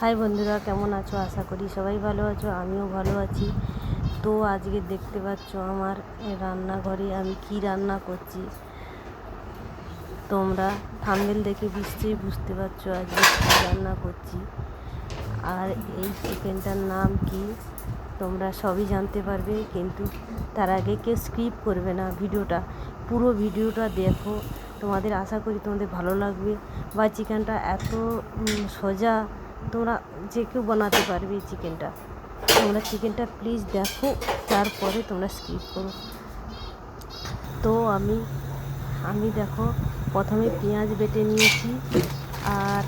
High বন্ধুরা, কেমন আছো? আশা করি সবাই ভালো আছো, আমিও ভালো আছি। তো আজকে দেখতে পাচ্ছ আমার রান্নাঘরে আমি কি রান্না করছি। তোমরা থাম্বেল দেখে নিশ্চয়ই বুঝতে পারছ আজকে কী রান্না করছি। আর এই চিকেনটার নাম কি, তোমরা সবই জানতে পারবে, কিন্তু তার আগে কেউ স্কিপ করবে না ভিডিওটা। পুরো ভিডিওটা দেখো। তোমাদের আশা করি তোমাদের ভালো লাগবে। বা চিকেনটা এত সোজা তোমরা যে কেউ বানাতে পারবে এই চিকেনটা। তোমরা চিকেনটা প্লিজ দেখো, তারপরে তোমরা স্কিপ করো। তো আমি আমি দেখো, প্রথমে পেঁয়াজ বেটে নিয়েছি আর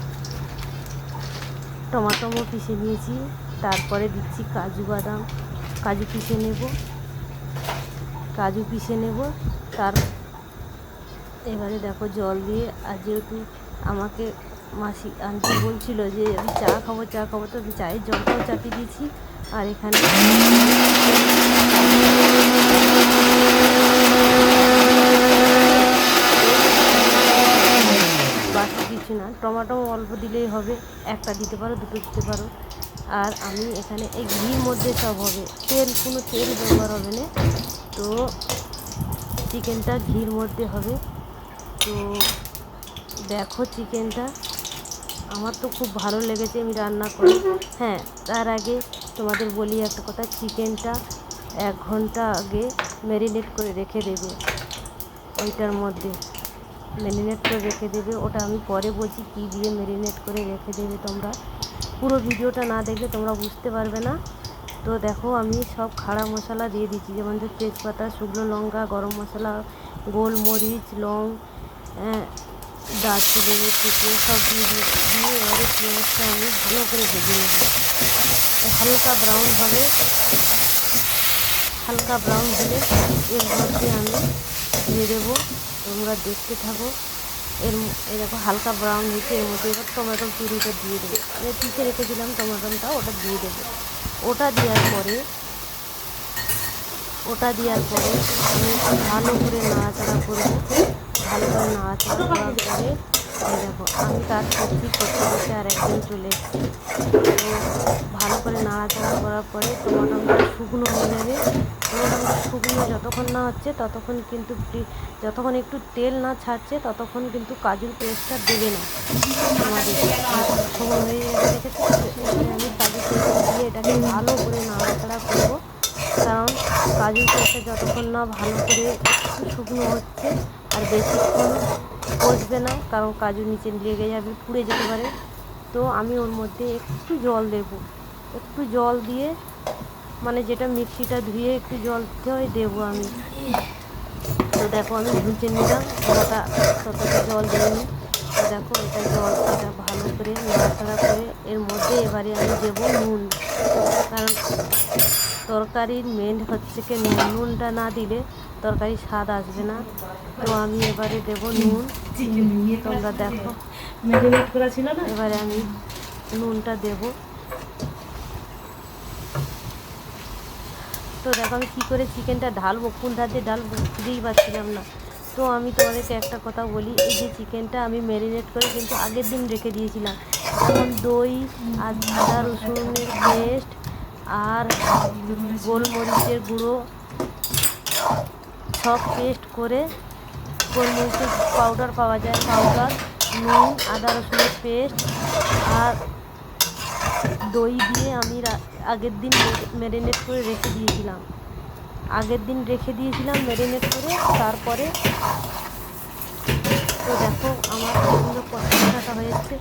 টমাটোমো পিষে নিয়েছি। তারপরে দিচ্ছি কাজু বাদাম। কাজু পিষে নেব। কাজু পিষে নেব। তার এবারে দেখো জল দিয়ে, আর যেহেতু আমাকে মাসি, আন্টি বলছিল যে, আমি চা খাব চা খাব। তো আমি চায়ের জলটাও চাপিয়ে দিয়েছি। আর এখানে বাকি কিছু না, টমেটো অল্প দিলেই হবে, একটা দিতে পারো, দুটো দিতে পারো। আর আমি এখানে এই ঘির মধ্যে সব হবে, তেল, কোনো তেল ব্যবহার হবে না। তো চিকেনটা ঘির মধ্যে হবে। তো দেখো চিকেনটা। আমার তো খুব ভালো লেগেছে আমি রান্না করি। হ্যাঁ তার আগে তোমাদের বলি একটা কথা, চিকেনটা এক ঘণ্টা আগে ম্যারিনেট করে রেখে দেবে। ওইটার মধ্যে ম্যারিনেট করে রেখে দেবে। ওটা আমি পরে বলছি কী দিয়ে ম্যারিনেট করে রেখে দেবে তোমরা। পুরো ভিডিওটা না দেখলে তোমরা বুঝতে পারবে না। তো দেখো, আমি সব খাড়া মশলা দিয়ে দিচ্ছি। যেমন তেজপাতা, শুকনো লঙ্কা, গরম মশলা, গোলমরিচ, লং হ্যাঁ, দারচিনি কুচিয়ে সব দিয়ে এবারে পেঁয়াজটা আমি ভালো করে ভেজে নেব। হালকা ব্রাউন হবে হালকা ব্রাউন হলে এর মধ্যে আমি দিয়ে দেবো। তোমরা দেখতে থাকো। এর ম- এই দেখো হালকা ব্রাউন হয়েছে এর মধ্যে এবার টমেটো পিউরিটা দিয়ে দেবো। আমি পিষে রেখেছিলাম টমেটোটা ওটা দিয়ে দেবো। ওটা দেওয়ার পরে ওটা দেওয়ার পরে আমি ভালো করে নাড়াচাড়া করব। ভালো করে নাড়াচাড়া করার পরে দেখো, আমি তার করছি করতে করতে আর একদিন চলে ভালো করে নাড়াচাড়া করার পরে টমাটোটা শুকনো হয়ে যাবে। টমাটোটা শুকনো যতক্ষণ না হচ্ছে, ততক্ষণ কিন্তু যতক্ষণ একটু তেল না ছাড়ছে, ততক্ষণ কিন্তু কাজুর পেস্টটা দেবে না। আমাদের। সময় হয়ে গেছে আমি কাজু পেস্ট দিয়ে এটাকে ভালো করে নাড়াচাড়া করব কারণ কাজু পেস্টটা যতক্ষণ না ভালো করে একটু শুকনো হচ্ছে, আর বেশিক্ষণ কষবে না, কারণ কাজু নিচে লেগে যাবে, পুড়ে যেতে পারে। তো আমি ওর মধ্যে একটু জল দেব। একটু জল দিয়ে মানে যেটা মিক্সিটা ধুয়ে একটু জল দিতে হয়, দেবো আমি। তো দেখো, আমি ভুজে নিলাম ওটা ততটা জল দিইনি দেখো, এটা জল এটা ভালো করে নাড়াচাড়া করে এর মধ্যে এবারে আমি দেবো নুন, কারণ তরকারির মেন হচ্ছে কি নুন? নুনটা না দিলে তরকারি স্বাদ আসবে না। তো আমি এবারে দেবো নুন। তোমরা দেখো। ম্যারিনেট করা ছিল না? এবারে আমি নুনটা দেবো। তো দেখো আমি কী করে চিকেনটা ঢালবো? কোন ধার দিয়ে ঢালবো খুঁজেই পাচ্ছিলাম না। তো আমি তোমাদেরকে একটা কথা বলি এই যে চিকেনটা আমি ম্যারিনেট করে কিন্তু আগের দিন রেখে দিয়েছিলাম। যেমন দই আর আদা রসুনের পেস্ট আর গোলমরিচের গুঁড়ো সব পেস্ট করে গোলমরিচের পাউডার পাওয়া যায় পাউডার নুন, আদা রসুনের পেস্ট আর দই দিয়ে আমি আগের দিন ম্যারিনেট করে রেখে দিয়েছিলাম। আগের দিন রেখে দিয়েছিলাম ম্যারিনেট করে, তারপরে তো দেখো আমার কি সুন্দর কষাটা হয়েছে।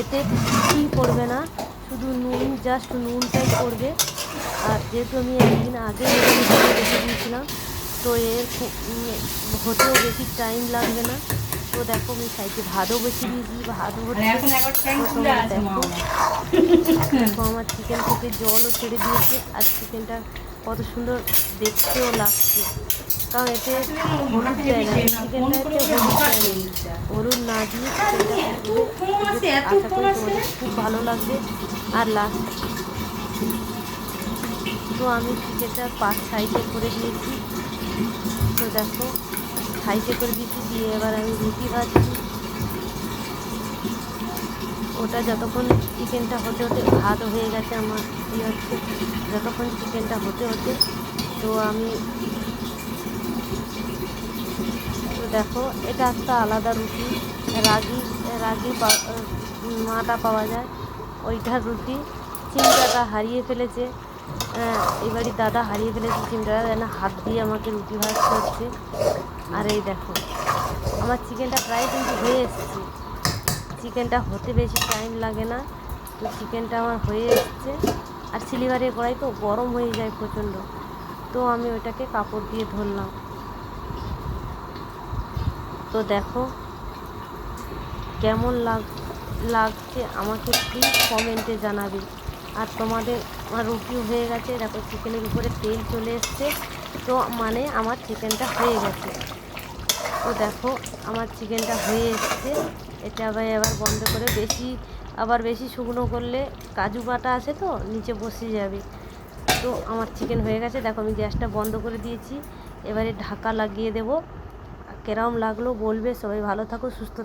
এতে কিছুই পড়বে না? শুধু নুন জাস্ট নুনটাই পড়বে। আর যেহেতু আমি একদিন আগে রেখে দিয়েছিলাম তো এর হতেও বেশি টাইম লাগবে না। তো দেখো আমি সাইডে ভাতও বেশি দিয়েছি ভাতও হচ্ছে এখন একবার ট্যাঙ্ক তো খুলে তোমরা আছে মা দেখো আমার চিকেন থেকে জলও ছেড়ে দিয়েছে আর চিকেনটা কত সুন্দর দেখতেও লাগছে। কারণ এতে হলুদ দেয় না চিকেনটা এতে হলুদ দেয় না হলুদ না দিয়ে চিকেনটা আশা করি তোমাদের খুব ভালো লাগবে। আর লাস্ট তো আমি চিকেনটা পাঁচ সাইডে করে দিয়েছি। তো দেখো সাইডে করে দিয়েছি, দিয়ে এবার আমি রুটি ভাজছি। ওটা যতক্ষণ চিকেনটা হতে হতে ভাত হয়ে গেছে আমার, কী হচ্ছে? যতক্ষণ চিকেনটা হতে হতে, তো আমি তো দেখো, এটা একটা আলাদা রুটি। রাগি রাগি মাটা পাওয়া যায়। ওইটার রুটি। চিমটাটা হারিয়ে ফেলেছে। এবারই দাদা হারিয়ে ফেলেছে চিমটাটা যেন হাত দিয়ে আমাকে রুটি ভাজতে হচ্ছে আর এই দেখো, আমার চিকেনটা প্রায় কিন্তু হয়ে এসছে। চিকেনটা হতে বেশি টাইম লাগে না, তো চিকেনটা আমার হয়ে এসছে। আর সিলিভারের কড়াই তো গরম হয়ে যায় প্রচণ্ড, তো আমি ওটাকে কাপড় দিয়ে ধরলাম। তো দেখো, কেমন লাগ, লাগছে আমাকে প্লিজ কমেন্টে জানাবে। আর তোমাদের আমার রুটিও হয়ে গেছে। দেখো চিকেনের উপরে তেল চলে এসছে। তো মানে আমার চিকেনটা হয়ে গেছে। তো দেখো, আমার চিকেনটা হয়ে এসছে। এটা আবার বন্ধ করে বেশি, আবার বেশি শুকনো করলে কাজু বাটা আছে তো, নিচে বসে যাবে। তো আমার চিকেন হয়ে গেছে। দেখো, আমি গ্যাসটা বন্ধ করে দিয়েছি। এবারে ঢাকা লাগিয়ে দেবো। কেরম লাগল বলবে। সবাই ভালো থাকো, সুস্থ থাকো।